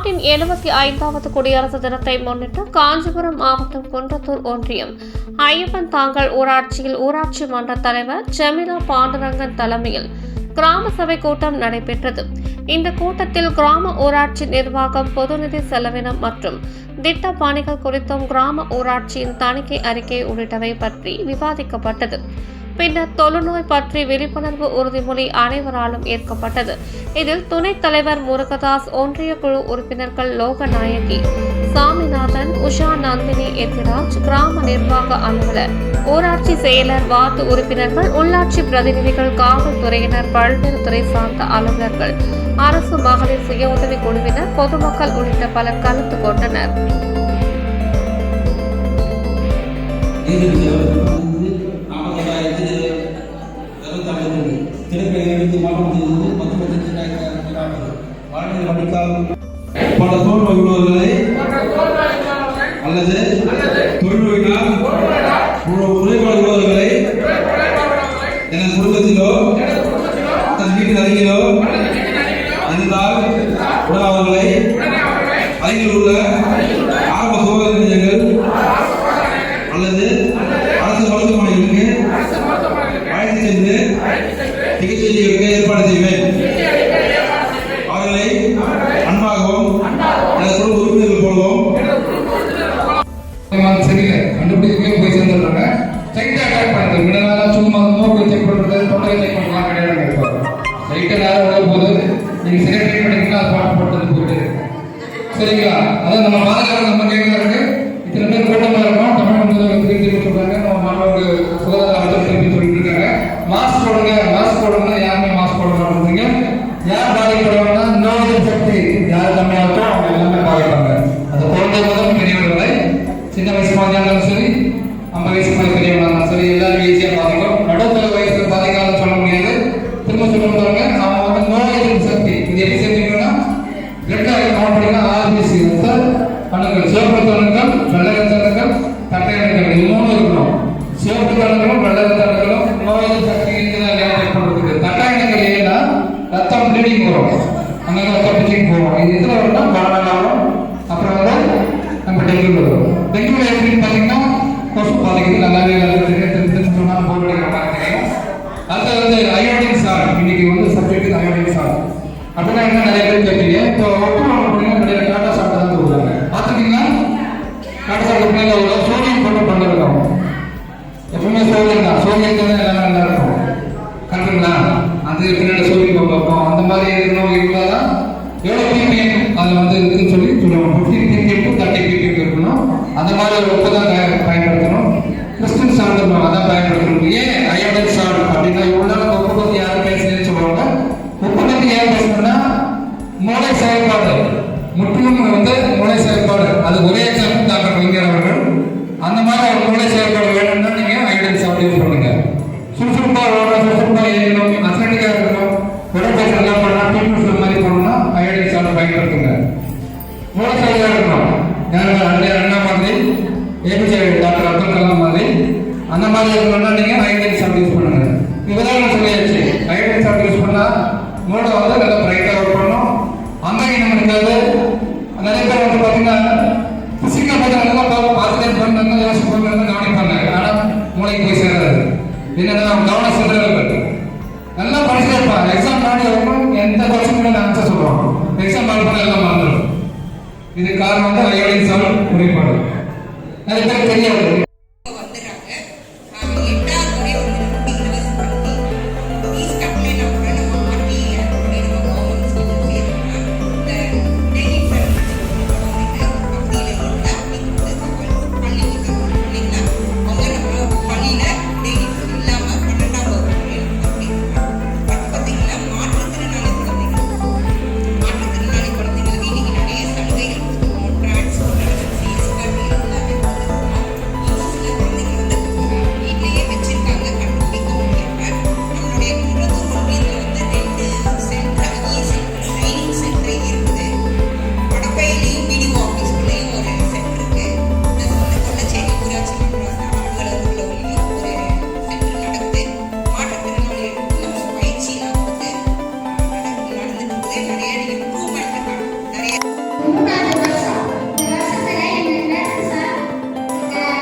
நாட்டின் எழுபத்தி ஐந்தாவது குடியரசு தினத்தை முன்னிட்டு காஞ்சிபுரம் மாவட்டம் குன்றத்தூர் ஒன்றியம். ஐயப்பன் தாங்கல் ஊராட்சியில் ஊராட்சி மன்ற தலைவர் ஜெமிலா பாண்டுரங்கன் தலைமையில் கிராம சபை கூட்டம் நடைபெற்றது. இந்த கூட்டத்தில் கிராம ஊராட்சி நிர்வாகம் பொதுநிதி செலவினம் மற்றும் திட்ட பணிகள் குறித்தும் கிராம ஊராட்சியின் தணிக்கை அறிக்கை உள்ளிட்டவை பற்றி விவாதிக்கப்பட்டது. பின்னர் தொழுநோய் பற்றி விழிப்புணர்வு உறுதிமொழி அனைவராலும் ஏற்கப்பட்டது. இதில் துணைத் தலைவர் முருகதாஸ் ஒன்றிய குழு உறுப்பினர்கள் லோகநாயகி சாமிநாதன் உஷா நந்தினி எத்திராஜ் கிராம நிர்வாக அலுவலர் ஊராட்சி செயலர் வார்டு உறுப்பினர்கள் உள்ளாட்சி பிரதிநிதிகள் காவல்துறையினர் பல்வேறு துறை சார்ந்த அலுவலர்கள் அரசு மகளிர் சுய உதவி குழுவினர் பொதுமக்கள் உள்ளிட்ட பலர் கலந்து கொண்டனர். பல தோல் உள்ளவர்களை அல்லது தொழில்நோயினால் குறைபாடு உள்ளவர்களை எனது குடும்பத்திலோ தன் வீட்டில் அருகிலோ இருந்தால் உடனே அவர்களை அருகில் உள்ள ஆரம்ப சுகாதார நிலையங்கள் அல்லது அரசு மருத்துவமனைகளுக்கு அழைத்து சென்று சிகிச்சை செய்ய ஏற்பாடு செய்வேன். அவர்களை அன்பாகவும் எனது குடும்ப உறுப்பினர்கள் போலவும் அது சரியில்லை கண்டுபிடிக்கவே போய் சேர்ந்துடுறாங்க ஸ்ட்ரைட்டாக அட்டாக் பண்ணுறது முன்னால சும்மா மூக்கு செக் பண்ணுறது தொண்டை செக் பண்ணலாம் கிடையாது நேரம் உள்ள போது நீங்கள் சரியாக ட்ரீட் பண்ணிக்கலாம் அது பாட்டு போட்டது போயிட்டு சரிங்களா? அதான் நம்ம பாதுகாப்பு நம்ம கேட்கறாங்க இத்தனை பேர் கூட்டமாக இருக்கோம் தமிழ் முதல்வர் திருப்பி நம்ம வயசு மாதிரி பெரியவங்களா இருந்தாலும் சரி எல்லாரும் ஈஸியாக பாதிக்கும் நடுத்தர வயசுல பாதிக்காதுன்னு சொல்ல முடியாது. திரும்ப சொல்ல பாருங்க நாம வந்து நோய் எதிர்ப்பு சக்தி. இது எப்படி செஞ்சீங்கன்னா பிளட் கவுண்ட் பண்ணினா ஆர்பிசி ரத்த அணுக்கள் சிவப்பு ரத்த வெள்ளை ரத்த தட்டை அணுக்கள் இது மூணு இருக்கணும். சிவப்பு ரத்த வெள்ளை ரத்த நோய் எதிர்ப்பு சக்தி ஏற்படுறதுக்கு தட்டை அணுக்கள் ஏன்னா ரத்தம் ப்ளீடிங் வரும். அங்கே ரத்தம் ப்ளீடிங் போகும். இது எதில் அடுத்து வந்து அயோடின் சார். இன்னைக்கு வந்து சப்ஜெக்ட் அயோடின் சார். அப்படின்னா என்ன நிறைய பேர் கேட்பீங்க இப்போ ஒட்டுமொத்த பார்த்தீங்கன்னா நிறைய டாட்டா சாப்பிட்டு தான் கொடுக்குறாங்க பார்த்துருக்கீங்களா டாட்டா சாப்பிட்ட பின்னாடி ஒரு சோடியம் போட்டு பண்ணிருக்கோம் எப்பவுமே சோடியம் தான். சோடியம் தான் எல்லாமே நல்லா இருக்கும். கரெக்டுங்களா அது பின்னாடி சோடியம் பார்ப்போம் அந்த மாதிரி நோய் இருந்தால் தான் எவ்வளோ பிபிஎம் அதில் வந்து இருக்குன்னு சொல்லி சொல்லுவாங்க fifteen BPM to thirty BPM இருக்கணும். அந்த மாதிரி ஒரு உப்பு தான் பயன்படுத்தணும். கிறிஸ்டின் சார்ந்த அதான் பயன்படுத்தணும். ஏன்? அயோடைன் சார்ட் என்னென்ன கவன செலுத்துறது நல்லா படிச்சுட்டே இருப்பாங்க எக்ஸாம் முன்னாடி வரைக்கும் எந்த கொஸ்டின் ஆன்சர் சொல்லுவாங்க எக்ஸாம் பால் பண்ண எல்லாம் மறந்துடும் இது காரணம் வந்து அயோடின் சால் குறைபாடு நிறைய பேர் தெரியாது